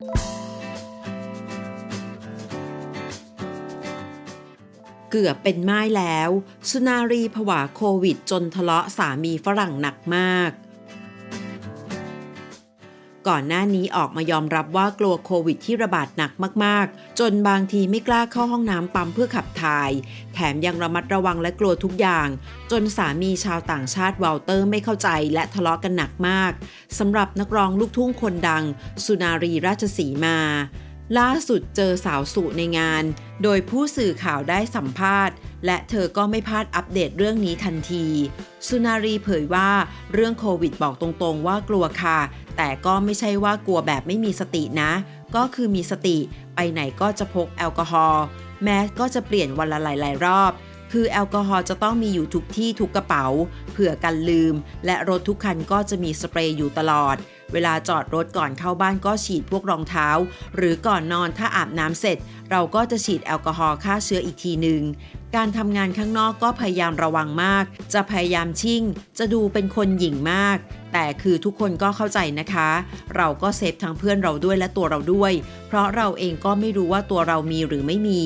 เกือบเป็นไม้แล้ว สุนารีผวาโควิดจนทะเลาะสามีฝรั่งหนักมาก ก่อนหน้านี้ออกมายอมรับว่ากลัวโควิดที่ระบาดหนักมากๆ จนบางทีไม่กล้าเข้าห้องน้ำปั๊มเพื่อขับถ่าย แถมยังระมัดระวังและกลัวทุกอย่าง จนสามีชาวต่างชาติวอลเตอร์ไม่เข้าใจและทะเลาะกันหนักมากสำหรับนักร้องลูกทุ่งคนดัง สุนารีราชสีมา ล่าสุดเจอสาวสุในงาน โดยผู้สื่อข่าวได้สัมภาษณ์ และเธอก็ไม่พลาดอัปเดตเรื่องนี้ทันที สุนารีเผยว่าเรื่องโควิดบอกตรงๆว่ากลัวค่ะ แต่ก็ไม่ใช่ว่ากลัวแบบไม่มีสตินะ ก็คือมีสติไปไหนก็จะพกแอลกอฮอล์แมสก็จะเปลี่ยนวันละหลายๆรอบ คือแอลกอฮอล์จะต้องมีอยู่ทุกที่ทุกกระเป๋า เผื่อกันลืม และรถทุกคันก็จะมีสเปรย์อยู่ตลอด เวลาจอดรถก่อนเข้าบ้านก็ฉีดพวกรองเท้า หรือก่อนนอนถ้าอาบน้ำเสร็จ เราก็จะฉีดแอลกอฮอล์ฆ่าเชื้ออีกทีหนึ่ง การทำงานข้างนอกก็พยายามระวังมาก จะพยายามชิ่ง จะดูเป็นคนหยิ่งมาก แต่คือทุกคนก็เข้าใจนะคะ เราก็เซฟทั้งเพื่อนเราด้วยและตัวเราด้วย เพราะเราเองก็ไม่รู้ว่าตัวเรามีหรือไม่มี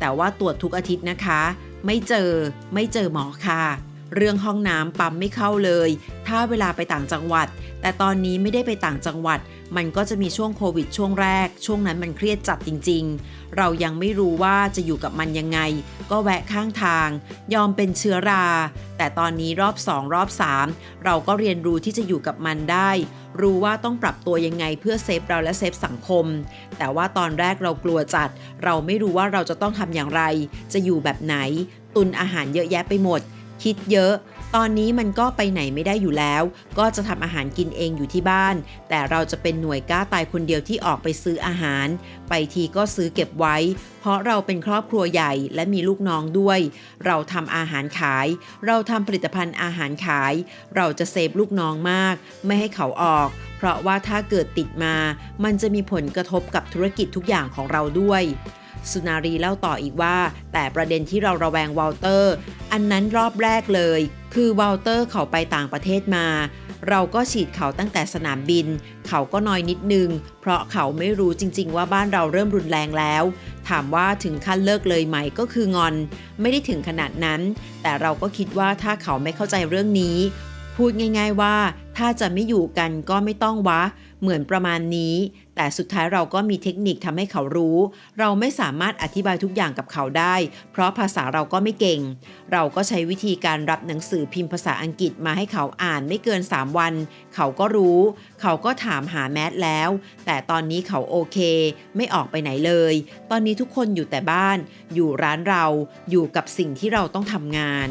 แต่ว่าตรวจทุกอาทิตย์นะคะ ไม่เจอ ไม่เจอหมอค่ะ เรื่องห้องน้ำปั๊มไม่เข้าเลย ถ้าเวลาไปต่างจังหวัด แต่ตอนนี้ไม่ได้ไปต่างจังหวัด มันก็จะมีช่วงโควิดช่วงแรก ช่วงนั้นมันเครียดจัดจริง ๆ เรายังไม่รู้ว่าจะอยู่กับมันยังไง ก็แวะข้างทาง ยอมเป็นเชื้อรา แต่ตอนนี้รอบ 2 รอบ 3 เราก็เรียนรู้ที่จะอยู่กับมันได้ รู้ว่าต้องปรับตัวยังไงเพื่อเซฟเราและเซฟสังคม แต่ว่าตอนแรกเรากลัวจัด เราไม่รู้ว่าเราจะต้องทำอย่างไร จะอยู่แบบไหน ตุนอาหารเยอะแยะไปหมด คิดเยอะ ตอนนี้มันก็ไปไหนไม่ได้อยู่แล้ว ก็จะทำอาหารกินเองอยู่ที่บ้าน แต่เราจะเป็นหน่วยกล้าตายคนเดียวที่ออกไปซื้ออาหาร ไปทีก็ซื้อเก็บไว้ เพราะเราเป็นครอบครัวใหญ่และมีลูกน้องด้วย เราทำอาหารขาย เราทำผลิตภัณฑ์อาหารขาย เราจะเซฟลูกน้องมาก ไม่ให้เขาออก เพราะว่าถ้าเกิดติดมา มันจะมีผลกระทบกับธุรกิจทุกอย่างของเราด้วย สุนารีเล่าต่ออีกว่า แต่ประเด็นที่เราระแวงวอลเตอร์ อันนั้นรอบแรกเลย คือวอลเตอร์เขาไปต่างประเทศมา เราก็ฉีดเขาตั้งแต่สนามบิน เขาก็น้อยนิดนึง เพราะเขาไม่รู้จริง ๆ ว่าบ้านเราเริ่มรุนแรงแล้ว ถามว่าถึงขั้นเลิกเลยไหมก็คืองอน ไม่ได้ถึงขนาดนั้น แต่เราก็คิดว่าถ้าเขาไม่เข้าใจเรื่องนี้ พูดง่าย ๆว่า ถ้าจะไม่อยู่กันก็ไม่ต้องวะ เหมือนประมาณนี้ แต่สุดท้ายเราก็มีเทคนิคทำให้เขารู้ เราไม่สามารถอธิบายทุกอย่างกับเขาได้ เพราะภาษาเราก็ไม่เก่ง เราก็ใช้วิธีการรับหนังสือพิมพ์ภาษาอังกฤษมาให้เขาอ่านไม่เกิน 3 วัน เขาก็รู้ เขาก็ถามหาแมทแล้ว แต่ตอนนี้เขาโอเค ไม่ออกไปไหนเลย ตอนนี้ทุกคนอยู่แต่บ้าน อยู่ร้านเรา อยู่กับสิ่งที่เราต้องทำงาน